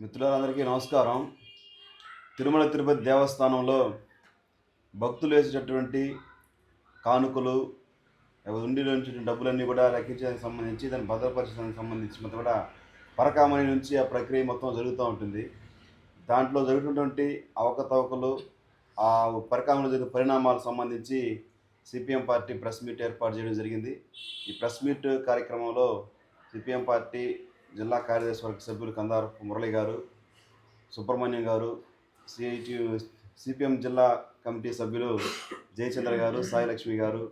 మిత్రులందరికీ నమస్కారం. తిరుమల తిరుపతి దేవస్థానంలో భక్తులు వేసేటటువంటి కానుకలు ఉండిలో నుంచి డబ్బులన్నీ కూడా లెక్కించడానికి సంబంధించి దాన్ని భద్రపరచడానికి సంబంధించి మొత్తం కూడా పరకామణి నుంచి ఆ ప్రక్రియ మొత్తం జరుగుతూ ఉంటుంది. దాంట్లో జరుగుతున్నటువంటి అవకతవకలు ఆ పరకామణి జరిగిన పరిణామాలకు సంబంధించి సిపిఎం పార్టీ ప్రెస్ మీట్ ఏర్పాటు చేయడం జరిగింది. ఈ ప్రెస్ మీట్ కార్యక్రమంలో సిపిఎం పార్టీ జిల్లా కార్యదర్శి వర్గ సభ్యులు కందారపు మురళి గారు సుబ్రహ్మణ్యం గారు సిఐటి సిపిఎం జిల్లా కమిటీ సభ్యులు జయచంద్ర గారు సాయి లక్ష్మి గారు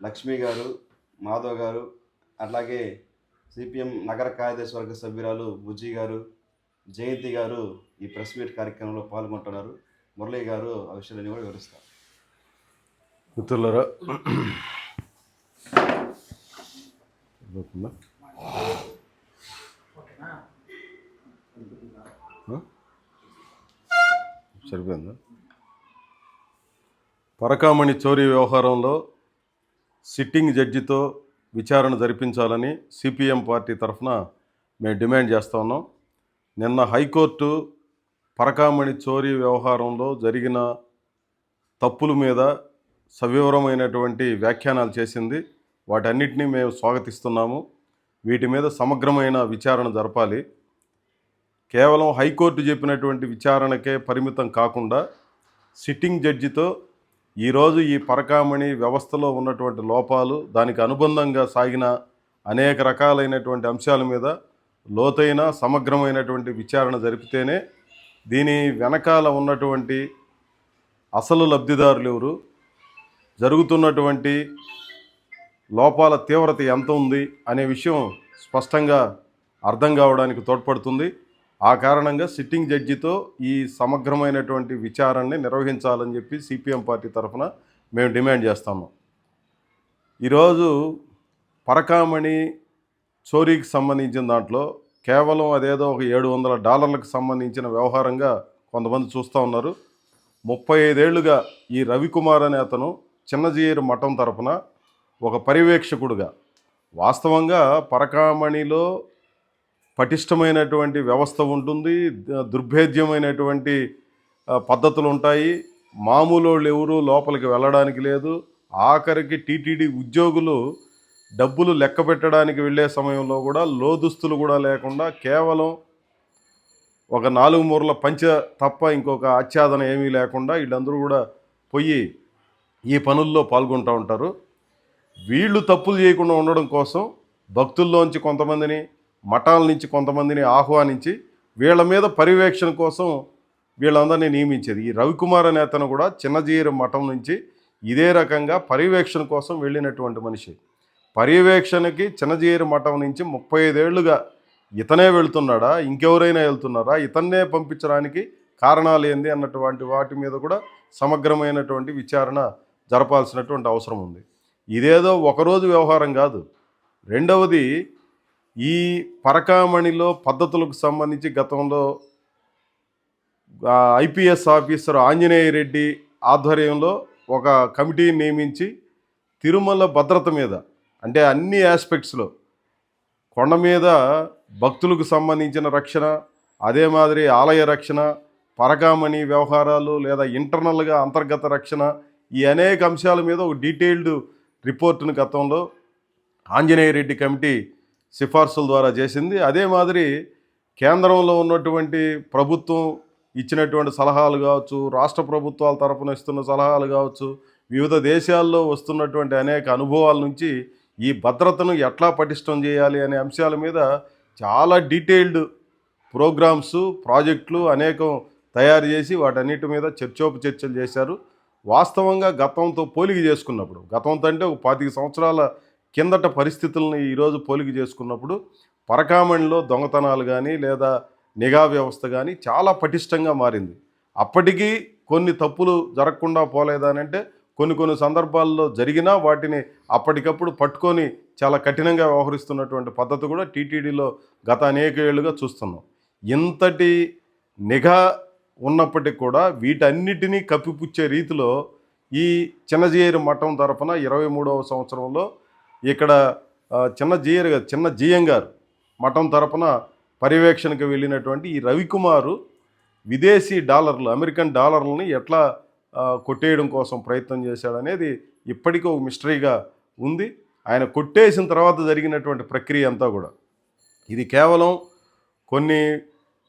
లక్ష్మి గారు మాధవ్ గారు అట్లాగే సిపిఎం నగర కార్యదర్శి వర్గ సభ్యురాలు బుజ్జి గారు జయంతి గారు ఈ ప్రెస్ మీట్ కార్యక్రమంలో పాల్గొంటున్నారు. మురళి గారు ఆ విషయాలన్నీ కూడా వివరిస్తారు. మిత్రులరా సరిపోయిందా? పరకామణి చోరీ వ్యవహారంలో సిట్టింగ్ జడ్జితో విచారణ జరిపించాలని సిపిఎం పార్టీ తరఫున మేము డిమాండ్ చేస్తా ఉన్నాం. నిన్న హైకోర్టు పరకామణి చోరీ వ్యవహారంలో జరిగిన తప్పుల మీద సవివరమైనటువంటి వ్యాఖ్యానాలు చేసింది. వాటన్నిటినీ మేము స్వాగతిస్తున్నాము. వీటి మీద సమగ్రమైన విచారణ జరపాలి. కేవలం హైకోర్టు చెప్పినటువంటి విచారణకే పరిమితం కాకుండా సిట్టింగ్ జడ్జితో ఈరోజు ఈ పరకామణి వ్యవస్థలో ఉన్నటువంటి లోపాలు దానికి అనుబంధంగా సాగిన అనేక రకాలైనటువంటి అంశాల మీద లోతైన సమగ్రమైనటువంటి విచారణ జరిపితేనే దీని వెనకాల ఉన్నటువంటి అసలు లబ్ధిదారులు ఎవరు? జరుగుతున్నటువంటి లోపాల తీవ్రత ఎంత ఉంది అనే విషయం స్పష్టంగా అర్థం కావడానికి తోడ్పడుతుంది. ఆ కారణంగా సిట్టింగ్ జడ్జితో ఈ సమగ్రమైనటువంటి విచారణని నిర్వహించాలని చెప్పి సిపిఎం పార్టీ తరఫున మేము డిమాండ్ చేస్తాము. ఈరోజు పరకామణి చోరీకి సంబంధించిన దాంట్లో కేవలం అదేదో ఒక ఏడు వందల డాలర్లకు సంబంధించిన వ్యవహారంగా కొంతమంది చూస్తూ ఉన్నారు. ముప్పై ఐదేళ్ళుగా ఈ రవికుమార్ అనే అతను చిన్నజీయరు మఠం తరపున ఒక పర్యవేక్షకుడుగా వాస్తవంగా పరకామణిలో పటిష్టమైనటువంటి వ్యవస్థ ఉంటుంది దుర్భేద్యమైనటువంటి పద్ధతులు ఉంటాయి మామూలు వాళ్ళు ఎవరు లోపలికి వెళ్ళడానికి లేదు. ఆఖరికి టీటీడీ ఉద్యోగులు డబ్బులు లెక్క పెట్టడానికి వెళ్ళే సమయంలో కూడా లోదుస్తులు కూడా లేకుండా కేవలం ఒక నాలుగు మూరల పంచ తప్ప ఇంకొక ఆచ్ఛాదన ఏమీ లేకుండా వీళ్ళందరూ కూడా పోయి ఈ పనుల్లో పాల్గొంటూ ఉంటారు. వీళ్ళు తప్పులు చేయకుండా ఉండడం కోసం భక్తుల్లోంచి కొంతమందిని మఠాల నుంచి కొంతమందిని ఆహ్వానించి వీళ్ళ మీద పర్యవేక్షణ కోసం వీళ్ళందరినీ నియమించేది. ఈ రవికుమార్ అనే అతను కూడా చిన్నజీరు మఠం నుంచి ఇదే రకంగా పర్యవేక్షణ కోసం వెళ్ళినటువంటి మనిషి. పర్యవేక్షణకి చిన్నజీరు మఠం నుంచి ముప్పై ఐదేళ్ళుగా ఇతనే వెళ్తున్నాడా ఇంకెవరైనా వెళ్తున్నారా ఇతన్నే పంపించడానికి కారణాలు ఏంది అన్నటువంటి వాటి మీద కూడా సమగ్రమైనటువంటి విచారణ జరపాల్సినటువంటి అవసరం ఉంది. ఇదేదో ఒకరోజు వ్యవహారం కాదు. రెండవది ఈ పరకామణిలో పద్ధతులకు సంబంధించి గతంలో ఐపీఎస్ ఆఫీసర్ ఆంజనేయ రెడ్డి ఆధ్వర్యంలో ఒక కమిటీని నియమించి తిరుమల భద్రత మీద అంటే అన్ని ఆస్పెక్ట్స్లో కొండ మీద భక్తులకు సంబంధించిన రక్షణ అదే మాదిరి ఆలయ రక్షణ పరకామణి వ్యవహారాలు లేదా ఇంటర్నల్గా అంతర్గత రక్షణ ఈ అనేక అంశాల మీద ఒక డీటెయిల్డ్ రిపోర్టును గతంలో ఆంజనేయ రెడ్డి కమిటీ సిఫార్సుల ద్వారా చేసింది. అదే మాదిరి కేంద్రంలో ఉన్నటువంటి ప్రభుత్వం ఇచ్చినటువంటి సలహాలు కావచ్చు రాష్ట్ర ప్రభుత్వాల తరపున ఇస్తున్న సలహాలు కావచ్చు వివిధ దేశాల్లో వస్తున్నటువంటి అనేక అనుభవాల నుంచి ఈ భద్రతను ఎట్లా పటిష్టం చేయాలి అనే అంశాల మీద చాలా డీటెయిల్డ్ ప్రోగ్రామ్స్ ప్రాజెక్టులు అనేకం తయారు చేసి వాటన్నిటి మీద చర్చోపచర్చలు చేశారు. వాస్తవంగా గతంతో పోలిక చేసుకున్నప్పుడు గతంతో అంటే ఒక పాతిక సంవత్సరాల కిందట పరిస్థితులను ఈరోజు పోలిక చేసుకున్నప్పుడు పరకామణిలో దొంగతనాలు కానీ లేదా నిఘా వ్యవస్థ కానీ చాలా పటిష్టంగా మారింది. అప్పటికీ కొన్ని తప్పులు జరగకుండా పోలేదానంటే కొన్ని కొన్ని సందర్భాల్లో జరిగినా వాటిని అప్పటికప్పుడు పట్టుకొని చాలా కఠినంగా వ్యవహరిస్తున్నటువంటి పద్ధతి కూడా టీటీడీలో గత అనేక ఏళ్ళుగా చూస్తున్నాం. ఇంతటి నిఘా ఉన్నప్పటికీ కూడా వీటన్నిటినీ కప్పిపుచ్చే రీతిలో ఈ చిన్నజీరు మఠం తరఫున ఇరవై మూడవ సంవత్సరంలో ఇక్కడ చిన్న జీయర్ గారు చిన్న జీఎం గారు మఠం తరపున పర్యవేక్షణకు వెళ్ళినటువంటి ఈ రవికుమారు విదేశీ డాలర్లు అమెరికన్ డాలర్లని ఎట్లా కొట్టేయడం కోసం ప్రయత్నం చేశాడనేది ఇప్పటికీ ఒక మిస్టరీగా ఉంది. ఆయన కొట్టేసిన తర్వాత జరిగినటువంటి ప్రక్రియ అంతా కూడా. ఇది కేవలం కొన్ని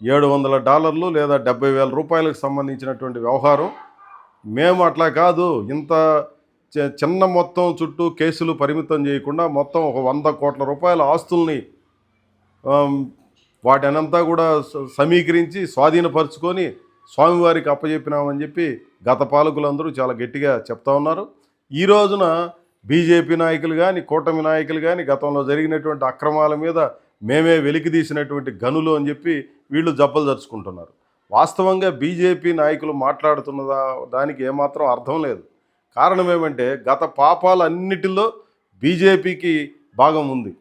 ఏడు వందల డాలర్లు లేదా డెబ్బై వేల రూపాయలకు సంబంధించినటువంటి వ్యవహారం. మేము అట్లా కాదు. ఇంత చి- చిన్న మొత్తం చుట్టూ కేసులు పరిమితం చేయకుండా మొత్తం ఒక వంద కోట్ల రూపాయల ఆస్తుల్ని వాటినంతా కూడా సమీకరించి స్వాధీనపరుచుకొని స్వామివారికి అప్పచెప్పినామని చెప్పి గత పాలకులందరూ చాలా గట్టిగా చెప్తా ఉన్నారు. ఈ రోజున బీజేపీ నాయకులు కానీ కూటమి నాయకులు కానీ గతంలో జరిగినటువంటి అక్రమాల మీద మేమే వెలికి తీసినటువంటి గనులు అని చెప్పి వీళ్ళు జబ్బలు జరుచుకుంటున్నారు. వాస్తవంగా బీజేపీ నాయకులు మాట్లాడుతున్న దానికి ఏమాత్రం అర్థం లేదు. కారణం ఏమంటే గత పాపాలన్నిటిలో బీజేపీకి భాగం ఉంది.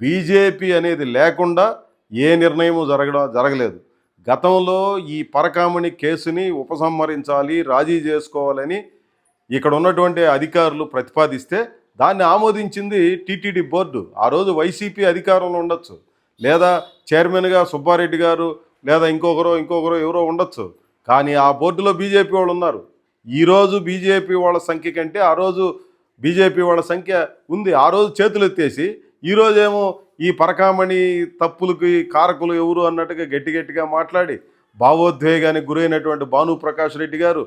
బీజేపీ అనేది లేకుండా ఏ నిర్ణయము జరగడం జరగలేదు. గతంలో ఈ పరకామణి కేసుని ఉపసంహరించాలి రాజీ చేసుకోవాలని ఇక్కడ ఉన్నటువంటి అధికారులు ప్రతిపాదిస్తే దాన్ని ఆమోదించింది టీటీడీ బోర్డు. ఆ రోజు వైసీపీ అధికారంలో ఉండొచ్చు. లేదా చైర్మన్గా సుబ్బారెడ్డి గారు లేదా ఇంకొకరు ఇంకొకరు ఎవరో ఉండొచ్చు. కానీ ఆ బోర్డులో బీజేపీ వాళ్ళు ఉన్నారు. ఈరోజు బీజేపీ వాళ్ళ సంఖ్య కంటే ఆ రోజు బీజేపీ వాళ్ళ సంఖ్య ఉంది. ఆ రోజు చేతులు ఎత్తేసి ఈరోజేమో ఈ పరకామణి తప్పులకి కారకులు ఎవరు అన్నట్టుగా గట్టి గట్టిగా మాట్లాడి భావోద్వేగానికి గురైనటువంటి భాను ప్రకాష్ రెడ్డి గారు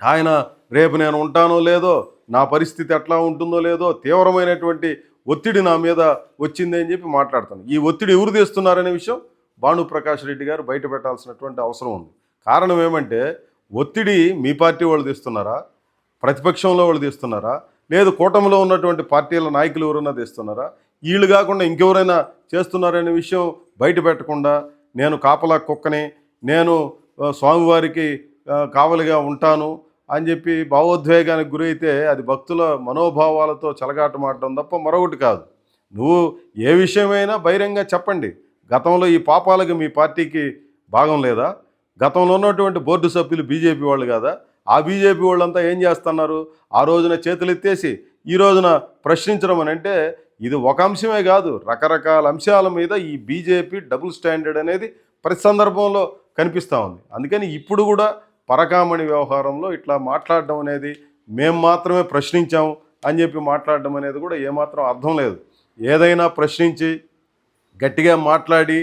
ఆయన రేపు నేను ఉంటానో లేదో నా పరిస్థితి ఎట్లా ఉంటుందో లేదో తీవ్రమైనటువంటి ఒత్తిడి నా మీద వచ్చింది అని చెప్పి మాట్లాడుతాను ఈ ఒత్తిడి ఎవరు తెస్తున్నారనే విషయం భానుప్రకాష్ రెడ్డి గారు బయట పెట్టాల్సినటువంటి అవసరం ఉంది. కారణం ఏమంటే ఒత్తిడి మీ పార్టీ వాళ్ళు తీస్తున్నారా? ప్రతిపక్షంలో వాళ్ళు తీస్తున్నారా? లేదు కూటమిలో ఉన్నటువంటి పార్టీల నాయకులు ఎవరైనా తీస్తున్నారా? వీళ్ళు కాకుండా ఇంకెవరైనా చేస్తున్నారనే విషయం బయట పెట్టకుండా నేను కాపలా కుక్కని నేను స్వామివారికి కావలిగా ఉంటాను అని చెప్పి భావోద్వేగానికి గురైతే అది భక్తుల మనోభావాలతో చెలగాటమాడడం తప్ప మరొకటి కాదు. నువ్వు ఏ విషయమైనా బహిరంగ చెప్పండి. గతంలో ఈ పాపాలకు మీ పార్టీకి భాగం లేదా? గతంలో ఉన్నటువంటి బోర్డు సభ్యులు బీజేపీ వాళ్ళు కదా? ఆ బీజేపీ వాళ్ళంతా ఏం చేస్తున్నారు? ఆ రోజున చేతులు ఎత్తేసి ఈ రోజున ప్రశ్నించడం అని అంటే ఇది ఒక అంశమే కాదు. రకరకాల అంశాల మీద ఈ బీజేపీ డబుల్ స్టాండర్డ్ అనేది ప్రతి సందర్భంలో కనిపిస్తూ ఉంది. అందుకని ఇప్పుడు కూడా పరకామణి వ్యవహారంలో ఇట్లా మాట్లాడడం అనేది మేము మాత్రమే ప్రశ్నించాం అని చెప్పి మాట్లాడడం అనేది కూడా ఏమాత్రం అర్థం లేదు. ఏదైనా ప్రశ్నించి గట్టిగా మాట్లాడి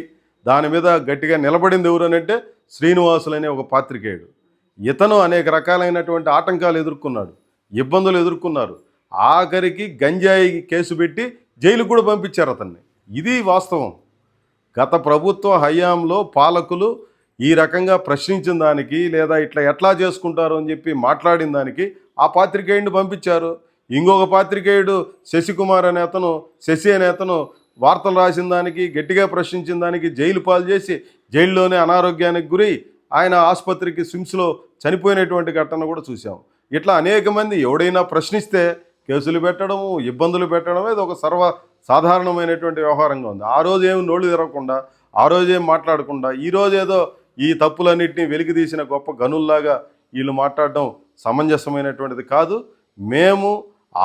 దాని మీద గట్టిగా నిలబడింది ఎవరనంటే శ్రీనివాసులు అనే ఒక పాత్రికేయుడు. ఇతను అనేక రకాలైనటువంటి ఆటంకాలు ఎదుర్కొన్నాడు ఇబ్బందులు ఎదుర్కొన్నారు. ఆఖరికి గంజాయి కేసు పెట్టి జైలుకు కూడా పంపించారు అతన్ని. ఇది వాస్తవం. గత ప్రభుత్వ హయాంలో పాలకులు ఈ రకంగా ప్రశ్నించిన దానికి లేదా ఇట్లా ఎట్లా చేసుకుంటారు అని చెప్పి మాట్లాడిన దానికి ఆ పాత్రికేయుడిని పంపించారు. ఇంకొక పాత్రికేయుడు శశికుమార్ అనే అతను శశి అనే అతను వార్తలు రాసిన దానికి గట్టిగా ప్రశ్నించిన దానికి జైలు పాలు చేసి జైల్లోనే అనారోగ్యానికి గురై ఆయన ఆసుపత్రికి స్విమ్స్లో చనిపోయినటువంటి ఘటన కూడా చూసాం ఇట్లా అనేక మంది ఎవడైనా ప్రశ్నిస్తే కేసులు పెట్టడము ఇబ్బందులు పెట్టడం ఇది ఒక సర్వ సాధారణమైనటువంటి వ్యవహారంగా ఉంది. ఆ రోజు ఏమి నోళ్ళు తెరవకుండా ఆ రోజు ఏం మాట్లాడకుండా ఈ రోజు ఏదో ఈ తప్పులన్నింటినీ వెలికి తీసిన గొప్ప గనుల్లాగా వీళ్ళు మాట్లాడడం సమంజసమైనటువంటిది కాదు. మేము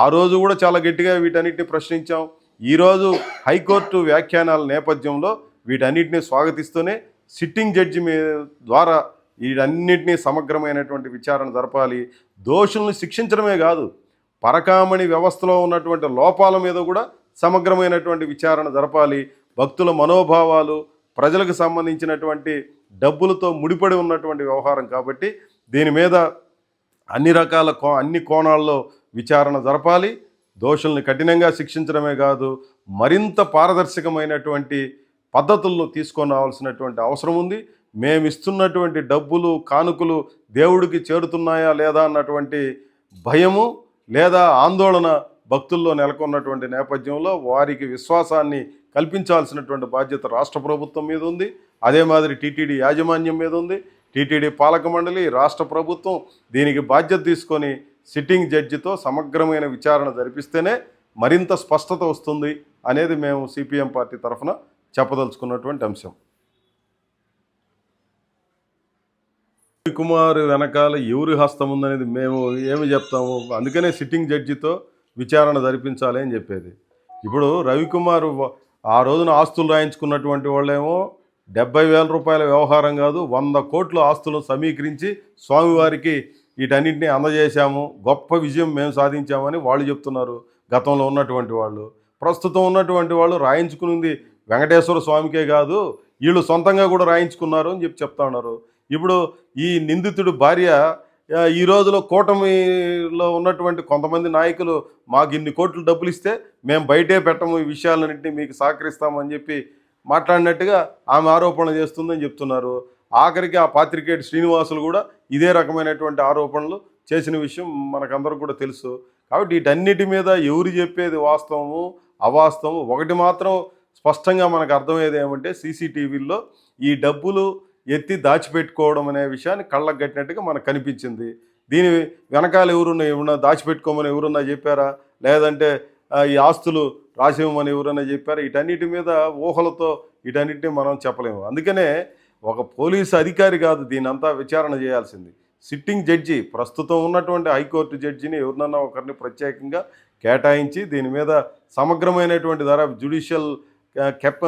ఆ రోజు కూడా చాలా గట్టిగా వీటన్నిటిని ప్రశ్నించాం. ఈరోజు హైకోర్టు వ్యాఖ్యానాల నేపథ్యంలో వీటన్నిటిని స్వాగతిస్తూనే సిట్టింగ్ జడ్జి మీ ద్వారా వీటన్నిటినీ సమగ్రమైనటువంటి విచారణ జరపాలి. దోషుల్ని శిక్షించడమే కాదు పరకామణి వ్యవస్థలో ఉన్నటువంటి లోపాల మీద కూడా సమగ్రమైనటువంటి విచారణ జరపాలి. భక్తుల మనోభావాలు ప్రజలకు సంబంధించినటువంటి డబ్బులతో ముడిపడి ఉన్నటువంటి వ్యవహారం కాబట్టి దీని మీద అన్ని రకాల కో అన్ని కోణాల్లో విచారణ జరపాలి. దోషుల్ని కఠినంగా శిక్షించడమే కాదు మరింత పారదర్శకమైనటువంటి పద్ధతులను తీసుకొని రావాల్సినటువంటి అవసరం ఉంది. మేము ఇస్తున్నటువంటి డబ్బులు కానుకలు దేవుడికి చేరుతున్నాయా లేదా అన్నటువంటి భయము లేదా ఆందోళన భక్తుల్లో నెలకొన్నటువంటి నేపథ్యంలో వారికి విశ్వాసాన్ని కల్పించాల్సినటువంటి బాధ్యత రాష్ట్ర ప్రభుత్వం మీద ఉంది. అదే మాదిరి టీటీడీ యాజమాన్యం మీద ఉంది. టీటీడీ పాలక మండలి రాష్ట్ర ప్రభుత్వం దీనికి బాధ్యత తీసుకొని సిట్టింగ్ జడ్జితో సమగ్రమైన విచారణ జరిపిస్తేనే మరింత స్పష్టత వస్తుంది అనేది మేము సిపిఎం పార్టీ తరఫున చెప్పదలుచుకున్నటువంటి అంశం. కుమార్ వెనకాల ఎవరి హస్తం ఉందనేది మేము ఏమి చెప్తాము? అందుకనే సిట్టింగ్ జడ్జితో విచారణ జరిపించాలి అని చెప్పేది. ఇప్పుడు రవికుమార్ ఆ రోజున ఆస్తులు రాయించుకున్నటువంటి వాళ్ళేమో డెబ్బై వేల రూపాయల వ్యవహారం కాదు వంద కోట్ల ఆస్తులను సమీకరించి స్వామివారికి వీటన్నింటినీ అందజేశాము. గొప్ప విజయం మేము సాధించామని వాళ్ళు చెప్తున్నారు. గతంలో ఉన్నటువంటి వాళ్ళు. ప్రస్తుతం ఉన్నటువంటి వాళ్ళు రాయించుకునింది వెంకటేశ్వర స్వామికే కాదు వీళ్ళు సొంతంగా కూడా రాయించుకున్నారు అని చెప్పి చెప్తా ఉన్నారు. ఇప్పుడు ఈ నిందితుడు భార్య ఈ రోజులో కూటమిలో ఉన్నటువంటి కొంతమంది నాయకులు మాకు ఇన్ని కోట్లు డబ్బులు ఇస్తే మేము బయటే పెట్టము ఈ విషయాలన్నింటినీ మీకు సహకరిస్తామని చెప్పి మాట్లాడినట్టుగా ఆమె ఆరోపణలు చేస్తుందని చెప్తున్నారు. ఆఖరికి ఆ పాత్రికేయుడు శ్రీనివాసులు కూడా ఇదే రకమైనటువంటి ఆరోపణలు చేసిన విషయం మనకందరూ కూడా తెలుసు. కాబట్టి వీటన్నిటి మీద ఎవరు చెప్పేది వాస్తవము అవాస్తవము ఒకటి మాత్రం స్పష్టంగా మనకు అర్థమయ్యేది ఏమంటే సీసీటీవీల్లో ఈ డబ్బులు ఎత్తి దాచిపెట్టుకోవడం అనే విషయాన్ని కళ్ళకు కట్టినట్టుగా మనకు కనిపించింది. దీని వెనకాల ఎవరున్నా ఏమన్నా దాచిపెట్టుకోమని ఎవరున్నా చెప్పారా? లేదంటే ఈ ఆస్తులు రాసివ్వమని ఎవరైనా చెప్పారు? వీటన్నిటి మీద ఊహలతో వీటన్నిటిని మనం చెప్పలేము. అందుకనే ఒక పోలీసు అధికారి కాదు దీనంతా విచారణ చేయాల్సింది. సిట్టింగ్ జడ్జి ప్రస్తుతం ఉన్నటువంటి హైకోర్టు జడ్జిని ఎవరినన్నా ఒకరిని ప్రత్యేకంగా కేటాయించి దీని మీద సమగ్రమైనటువంటి ధర జ్యుడిషియల్ కెప్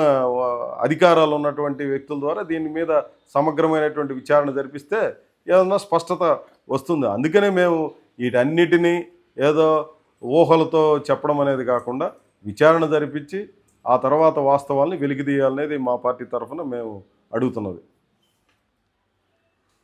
అధికారాలు ఉన్నటువంటి వ్యక్తుల ద్వారా దీని మీద సమగ్రమైనటువంటి విచారణ జరిపిస్తే ఏదన్నా స్పష్టత వస్తుంది. అందుకనే మేము వీటన్నిటినీ ఏదో ఊహలతో చెప్పడం అనేది కాకుండా విచారణ జరిపించి ఆ తర్వాత వాస్తవాల్ని వెలికిదీయాలనేది మా పార్టీ తరఫున మేము అడుగుతున్నది.